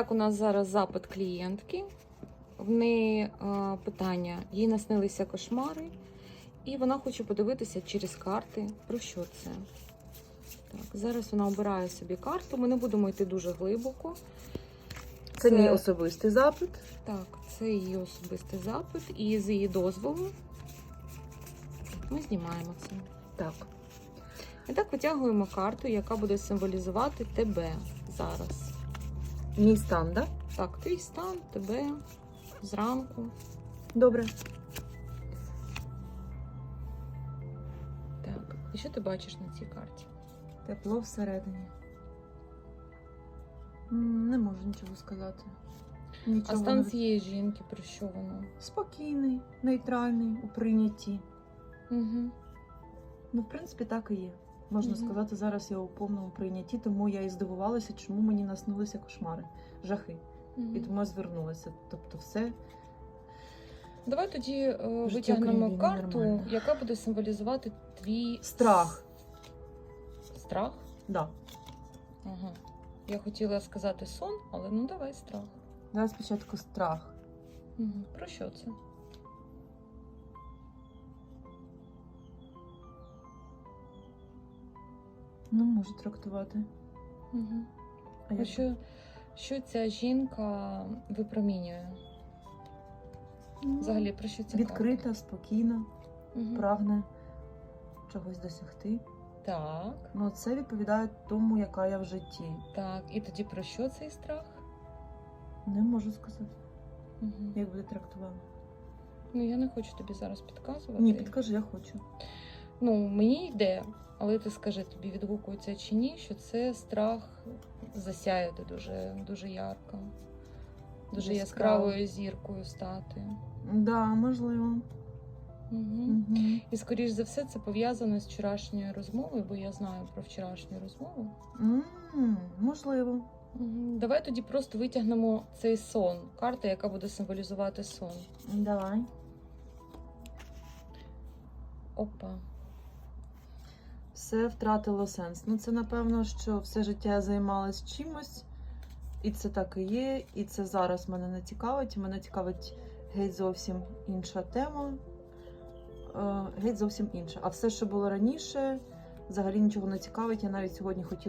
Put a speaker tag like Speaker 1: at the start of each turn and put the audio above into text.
Speaker 1: Так, у нас зараз запит клієнтки. В неї е, питання: їй наснилися кошмари, і вона хоче подивитися через карти, про що це. Так, зараз вона обирає собі карту. Ми не будемо йти дуже глибоко.
Speaker 2: Це мій особистий запит.
Speaker 1: Так, це її особистий запит, і з її дозволу ми знімаємо це.
Speaker 2: Так.
Speaker 1: І так витягуємо карту, яка буде символізувати тебе зараз.
Speaker 2: Мій стан, да?
Speaker 1: Так, твій стан, тебе зранку.
Speaker 2: Добре.
Speaker 1: Так, і що ти бачиш на цій карті?
Speaker 2: Тепло всередині. М, Не можу нічого сказати.
Speaker 1: А
Speaker 2: Нічого
Speaker 1: стан
Speaker 2: не...
Speaker 1: цієї жінки про що воно?
Speaker 2: Спокійний, нейтральний, у прийнятті.
Speaker 1: Угу.
Speaker 2: Ну, в принципі, так і є. Можна
Speaker 1: Мгм.
Speaker 2: сказати, зараз я у повному прийнятті, тому я і здивувалася, чому мені наснилися кошмари, жахи. І тому я звернулася. Тобто, все
Speaker 1: Давай тоді е, витягнемо карту,
Speaker 2: нормально.
Speaker 1: яка буде символізувати твій
Speaker 2: страх.
Speaker 1: Страх?
Speaker 2: Да.
Speaker 1: Ага. Я хотіла сказати сон, але ну давай страх.
Speaker 2: Давай спочатку страх.
Speaker 1: Угу. Про що це?
Speaker 2: Ну, можу трактувати.
Speaker 1: Угу.
Speaker 2: А я
Speaker 1: Що, що ця жінка випромінює?
Speaker 2: Ну,
Speaker 1: Взагалі, про що ця
Speaker 2: відкрита, спокійна,
Speaker 1: Угу.
Speaker 2: прагне чогось досягти.
Speaker 1: Так,
Speaker 2: Ну, це відповідає тому, яка я в житті.
Speaker 1: так. І тоді про що цей страх?
Speaker 2: Не можу сказати,
Speaker 1: Угу.
Speaker 2: як буде трактувати.
Speaker 1: Ну, я не хочу тобі зараз підказувати.
Speaker 2: Ні, підкажи, я хочу.
Speaker 1: Ну, мені йде, але ти скажи, тобі відгукується чи ні, що це страх засяяти дуже, дуже ярко, дуже
Speaker 2: Яскраво.
Speaker 1: яскравою зіркою стати.
Speaker 2: Да, можливо.
Speaker 1: Угу.
Speaker 2: Угу.
Speaker 1: І скоріш за все це пов'язано з вчорашньою розмовою, бо я знаю про вчорашню розмову.
Speaker 2: м можливо.
Speaker 1: Мгм. Давай тоді просто витягнемо цей сон, карта, яка буде символізувати сон.
Speaker 2: Давай.
Speaker 1: Опа.
Speaker 2: Все втратило сенс. Ну, це напевно, що все життя я займалась чимось, і це так і є. І це зараз мене не цікавить. Мене цікавить геть зовсім інша тема. Е, геть зовсім інша. А все, що було раніше, взагалі нічого не цікавить. Я навіть сьогодні хотіла